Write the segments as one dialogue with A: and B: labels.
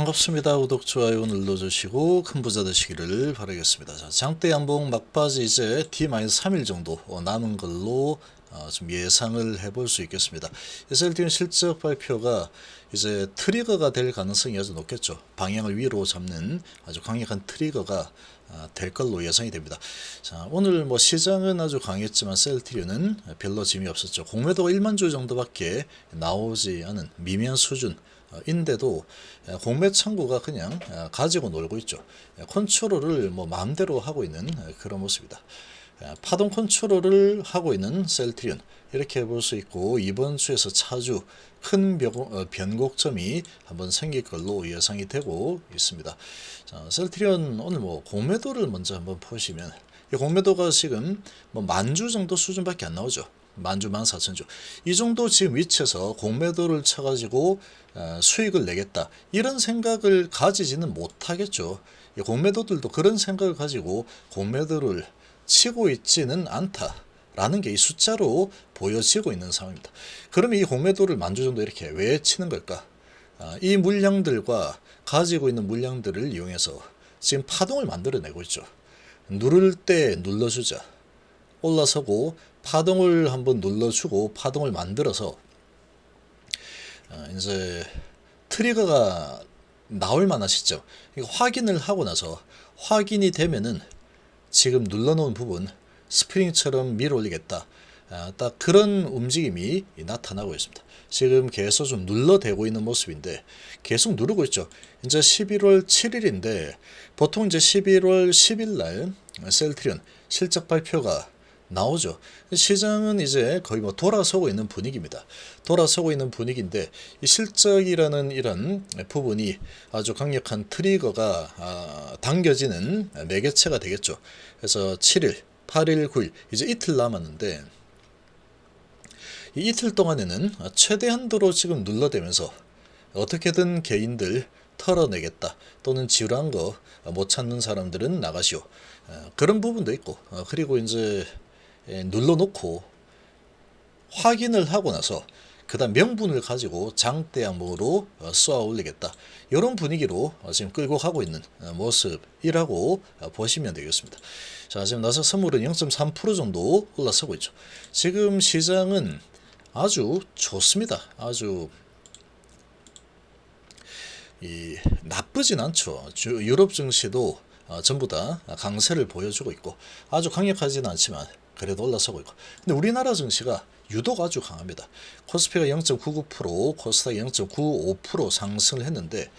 A: 반갑습니다. 구독, 좋아요 눌러주시고 큰 부자 되시기를 바라겠습니다. 자, 장대 양봉 막바지 이제 D-3일 정도 어, 남은 걸로 어, 좀 예상을 해볼 수 있겠습니다. SLT는 실적 발표가 이제 트리거가 될 가능성이 아주 높겠죠. 방향을 위로 잡는 아주 강력한 트리거가 아, 될 걸로 예상이 됩니다. 자, 오늘 뭐 시장은 아주 강했지만 셀트리온은 별로 짐이 없었죠. 공매도가 1만 주 정도밖에 나오지 않은 미미한 수준 어, 인데도 에, 공매 창구가 그냥 에, 가지고 놀고 있죠. 에, 컨트롤을 뭐 마음대로 하고 있는 에, 그런 모습이다. 에, 파동 컨트롤을 하고 있는 셀트리온 이렇게 볼 수 있고 이번 주에서 차주 큰 변- 어, 변곡점이 한번 생길 걸로 예상이 되고 있습니다. 자, 셀트리온 오늘 뭐 공매도를 먼저 한번 보시면 이 공매도가 지금 뭐 만주 정도 수준밖에 안 나오죠. 만주 만 사천 주. 이 정도 지금 위치에서 공매도를 쳐가지고 어, 수익을 내겠다 이런 생각을 가지지는 못하겠죠. 이 공매도들도 그런 생각을 가지고 공매도를 치고 있지는 않다 라는 게 이 숫자로 보여지고 있는 상황입니다. 그러면 이 공매도를 만주 정도 이렇게 왜 치는 걸까? 아, 이 물량들과 가지고 있는 물량들을 이용해서 지금 파동을 만들어내고 있죠. 누를 때 눌러주자. 올라서고 파동을 한번 눌러주고 파동을 만들어서 어, 이제 트리거가 나올 만한 시점 확인을 하고 나서 확인이 되면은 지금 눌러놓은 부분 스프링처럼 밀어 올리겠다. 아, 딱 그런 움직임이 나타나고 있습니다. 지금 계속 좀 눌러대고 있는 모습인데 계속 누르고 있죠. 이제 11월 7일인데 보통 이제 11월 10일 날 셀트리온 실적 발표가 나오죠. 시장은 이제 거의 뭐 돌아서고 있는 분위기입니다. 돌아서고 있는 분위기인데 이 실적이라는 이런 부분이 아주 강력한 트리거가 아, 당겨지는 매개체가 되겠죠. 그래서 7일, 8일, 9일 이제 이틀 남았는데 이 이틀 동안에는 최대한도로 지금 눌러대면서 어떻게든 개인들 털어내겠다 또는 지루한 거 못 찾는 사람들은 나가시오 어, 그런 부분도 있고 어, 그리고 이제 예, 눌러놓고 확인을 하고 나서 그 다음 명분을 가지고 장대 항목으로 어, 쏘아 올리겠다 이런 분위기로 어, 지금 끌고 가고 있는 어, 모습이라고 어, 보시면 되겠습니다. 자 지금 나서 선물은 0.3% 정도 올라서고 있죠. 지금 시장은 아주 좋습니다. 아주 이 나쁘진 않죠. 주, 유럽 증시도 어, 전부 다 강세를 보여주고 있고 아주 강력하지는 않지만 그래도 올라서고 있고 근데 우리나라 증시가 유독 아주 강합니다. 코스피가 0.99%, 코스닥 0.95% 상승을 했는데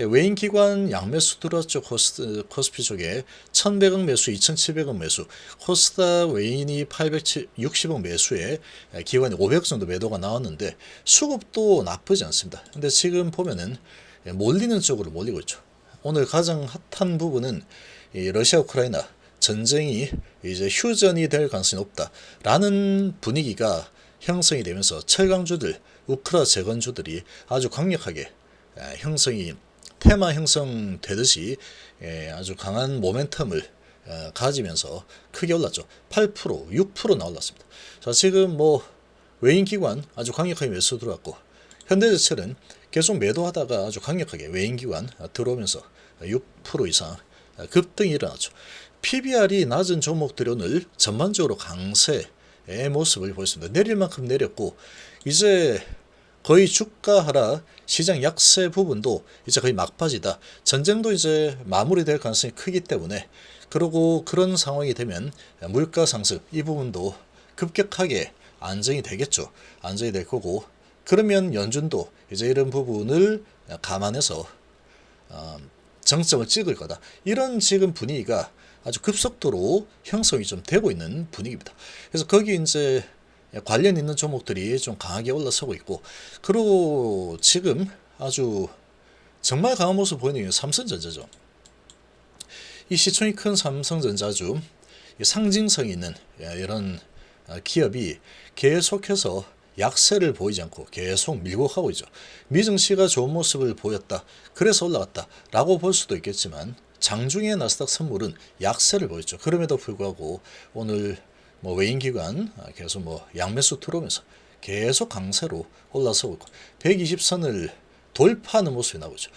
A: 예, 외인 기관 양매수 들어왔죠. 코스, 코스피 쪽에 1100억 매수, 2700억 매수, 코스닥 외인이 860억 매수에 예, 기관이 500억 정도 매도가 나왔는데 수급도 나쁘지 않습니다. 근데 지금 보면은 예, 몰리는 쪽으로 몰리고 있죠. 오늘 가장 핫한 부분은 이 러시아 우크라이나 전쟁이 이제 휴전이 될 가능성이 높다라는 분위기가 형성이 되면서 철강주들, 우크라 재건주들이 아주 강력하게 에, 형성이 테마 형성되듯이 에, 아주 강한 모멘텀을 에, 가지면서 크게 올랐죠. 8%, 6% 나 올랐습니다. 자, 지금 뭐 외인 기관 아주 강력하게 매수 들어왔고 현대제철은 계속 매도하다가 아주 강력하게 외인 기관 들어오면서 6% 이상 급등이 일어났죠. PBR이 낮은 종목들이 오늘 전반적으로 강세의 모습을 보였습니다. 내릴 만큼 내렸고 이제 거의 주가 하락, 시장 약세 부분도 이제 거의 막바지다. 전쟁도 이제 마무리될 가능성이 크기 때문에 그리고 그런 상황이 되면 물가 상승 이 부분도 급격하게 안정이 되겠죠. 안정이 될 거고 그러면 연준도 이제 이런 부분을 감안해서 어, 정점을 찍을 거다. 이런 지금 분위기가 아주 급속도로 형성이 좀 되고 있는 분위기입니다. 그래서 거기 이제 관련 있는 종목들이 좀 강하게 올라서고 있고, 그리고 지금 아주 정말 강한 모습 보이는 게 삼성전자죠. 이 시총이 큰 삼성전자주 이 상징성 있는 이런 기업이 계속해서 약세를 보이지 않고 계속 밀고 가고 있죠. 미증시가 좋은 모습을 보였다. 그래서 올라갔다. 라고 볼 수도 있겠지만 장중에 나스닥 선물은 약세를 보였죠. 그럼에도 불구하고 오늘 뭐 외인 기관 계속 뭐 양매수 들어오면서 계속 강세로 올라서고 있고 120선을 돌파하는 모습이 나오죠.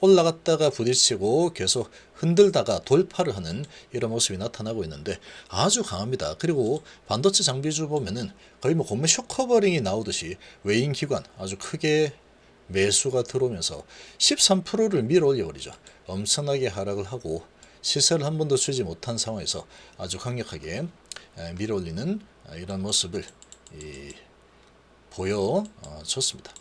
A: 올라갔다가 부딪히고 계속 흔들다가 돌파를 하는 이런 모습이 나타나고 있는데 아주 강합니다. 그리고 반도체 장비주 보면은 거의 뭐 공매 쇼커버링이 나오듯이 외인 기관 아주 크게 매수가 들어오면서 13%를 밀어 올려버리죠. 엄청나게 하락을 하고 시세를 한 번도 주지 못한 상황에서 아주 강력하게 에, 밀어 올리는 아, 이런 모습을 이, 보여줬습니다.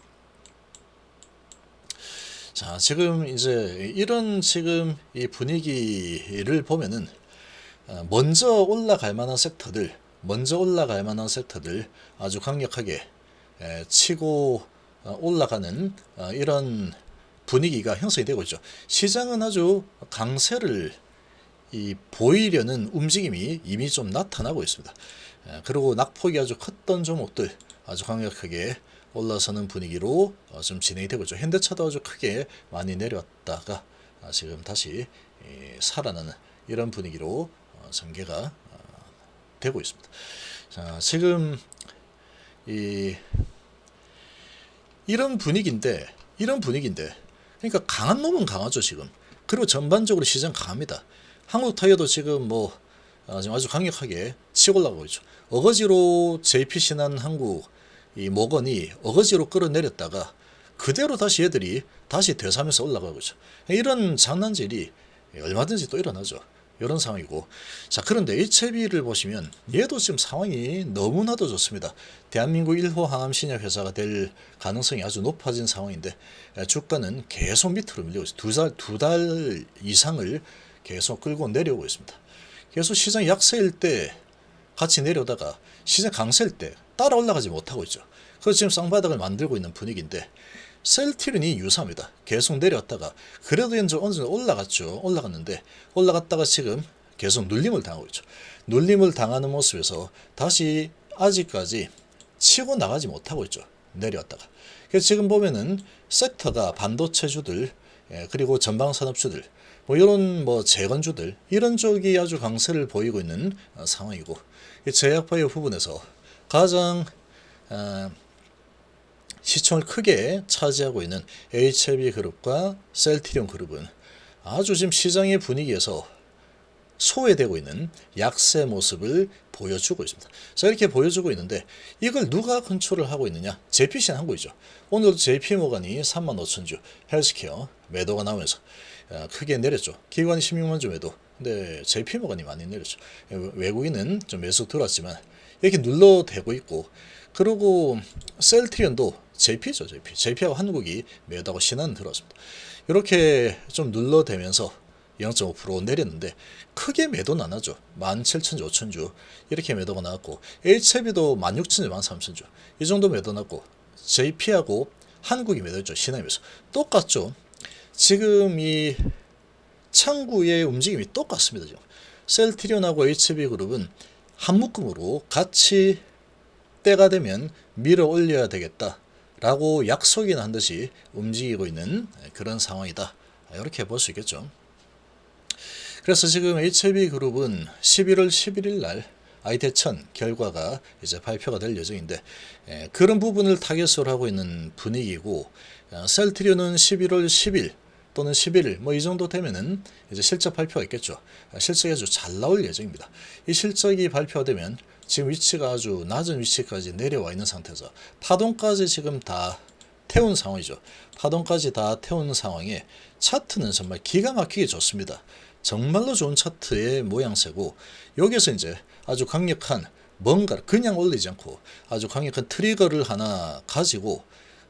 A: 자, 지금 이제 이런 지금 이 분위기를 보면은 어, 먼저 올라갈 만한 섹터들, 먼저 올라갈 만한 섹터들 아주 강력하게 에, 치고 어, 올라가는 어, 이런 분위기가 형성이 되고 있죠. 시장은 아주 강세를 이 보이려는 움직임이 이미 좀 나타나고 있습니다. 에, 그리고 낙폭이 아주 컸던 종목들 아주 강력하게 올라서는 분위기로 어, 좀 진행이 되고 있죠. 현대차도 아주 크게 많이 내려왔다가 아, 지금 다시 이, 살아나는 이런 분위기로 어, 전개가 어, 되고 있습니다. 자, 지금 이 이런 분위기인데 이런 분위기인데. 그러니까 강한 놈은 강하죠 지금. 그리고 전반적으로 시장 강합니다. 한국 타이어도 지금 뭐 아, 아주 강력하게 치고 올라가고 있죠. 어거지로 JPC 난 한국 이 모건이 어거지로 끌어내렸다가 그대로 다시 얘들이 다시 되사면서 올라가고 있죠. 이런 장난질이 얼마든지 또 일어나죠 이런 상황이고 자 그런데 HLB를 보시면 얘도 지금 상황이 너무나도 좋습니다. 대한민국 1호 항암 신약 회사가 될 가능성이 아주 높아진 상황인데 주가는 계속 밑으로 밀리고 있습니다. 두달 두 달 이상을 계속 끌고 내려오고 있습니다. 계속 시장 약세일 때 같이 내려다가 시장 강세일 때 따라 올라가지 못하고 있죠. 그래서 지금 쌍바닥을 만들고 있는 분위기인데 셀티른이 유사합니다. 계속 내려왔다가 그래도 이제 어느 정도 올라갔죠. 올라갔는데 올라갔다가 지금 계속 눌림을 당하고 있죠. 눌림을 당하는 모습에서 다시 아직까지 치고 나가지 못하고 있죠. 내려왔다가. 그래서 지금 보면은 섹터가 반도체주들 예, 그리고 전방산업주들 뭐 이런 뭐 재건주들 이런 쪽이 아주 강세를 보이고 있는 어, 상황이고 이 제약바이오 부분에서 가장 어, 시총을 크게 차지하고 있는 HLB 그룹과 셀티리온 그룹은 아주 지금 시장의 분위기에서 소외되고 있는 약세 모습을 보여주고 있습니다. 자 이렇게 보여주고 있는데 이걸 누가 컨트롤을 하고 있느냐? JPC는 한국이죠. 오늘도 JP모간이 3만 5천 주 헬스케어 매도가 나오면서 어, 크게 내렸죠. 기관이 16만 주 매도. 근데 JP모간이 많이 내렸죠. 외국인은 좀 매수 들어왔지만 이렇게 눌러대고 있고 그리고 셀트리온도 JP죠, JP. JP하고 한국이 매도하고 신한 들어왔습니다. 이렇게 좀 눌러대면서 0.5% 내렸는데 크게 매도는 안 하죠. 17,000주, 5,000주 이렇게 매도가 나왔고 HB도 16,000주, 13,000주 이 정도 매도 났고 JP하고 한국이 매도했죠. 신한에서 똑같죠. 지금 이 창구의 움직임이 똑같습니다. 지금 셀트리온하고 HB그룹은 한 묶음으로 같이 때가 되면 밀어 올려야 되겠다. 라고 약속이나 한 듯이 움직이고 있는 그런 상황이다. 이렇게 볼 수 있겠죠. 그래서 지금 HLB 그룹은 11월 11일 날 아이대천 결과가 이제 발표가 될 예정인데 에, 그런 부분을 타겟으로 하고 있는 분위기고 어, 셀트리온은 11월 10일 또는 11일 뭐 이 정도 되면은 이제 실적 발표가 있겠죠. 어, 실적이 아주 잘 나올 예정입니다. 이 실적이 발표되면 지금 위치가 아주 낮은 위치까지 내려와 있는 상태에서 파동까지 지금 다 태운 상황이죠. 파동까지 다 태운 상황에 차트는 정말 기가 막히게 좋습니다. 정말로 좋은 차트의 모양새고 여기서 이제 아주 강력한 뭔가를 그냥 올리지 않고 아주 강력한 트리거를 하나 가지고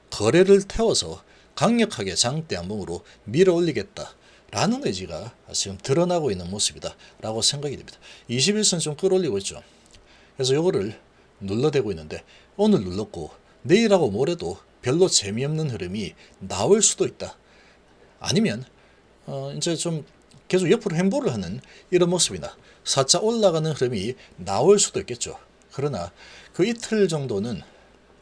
A: 거래를 태워서 강력하게 장대 한봉으로 밀어 올리겠다. 라는 의지가 지금 드러나고 있는 모습이다. 라고 생각이 됩니다. 21선 좀 끌어올리고 있죠. 그래서 요거를 눌러대고 있는데 오늘 눌렀고 내일하고 모레도 별로 재미없는 흐름이 나올 수도 있다. 아니면 어 이제 좀 계속 옆으로 행보를 하는 이런 모습이나 사차 올라가는 흐름이 나올 수도 있겠죠. 그러나 그 이틀 정도는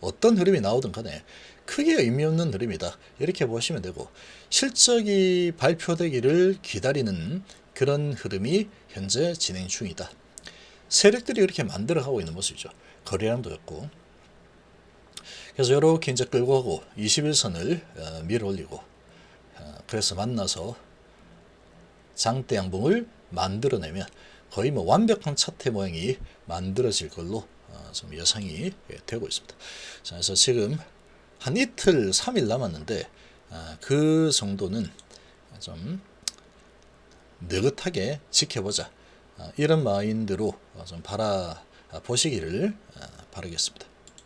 A: 어떤 흐름이 나오든 간에 크게 의미 없는 흐름이다. 이렇게 보시면 되고 실적이 발표되기를 기다리는 그런 흐름이 현재 진행 중이다. 세력들이 이렇게 만들어가고 있는 모습이죠. 거래량도 였고 그래서 이렇게 이제 끌고 가고 21선을 어, 밀어 올리고 어, 그래서 만나서 장대 양봉을 만들어내면 거의 뭐 완벽한 차트 모양이 만들어질 걸로 어, 좀 예상이 예, 되고 있습니다. 자, 그래서 지금 한 이틀, 3일 남았는데 아, 그 정도는 좀 느긋하게 지켜보자. 아, 이런 마인드로 어, 좀 바라 보시기를 아, 바라겠습니다.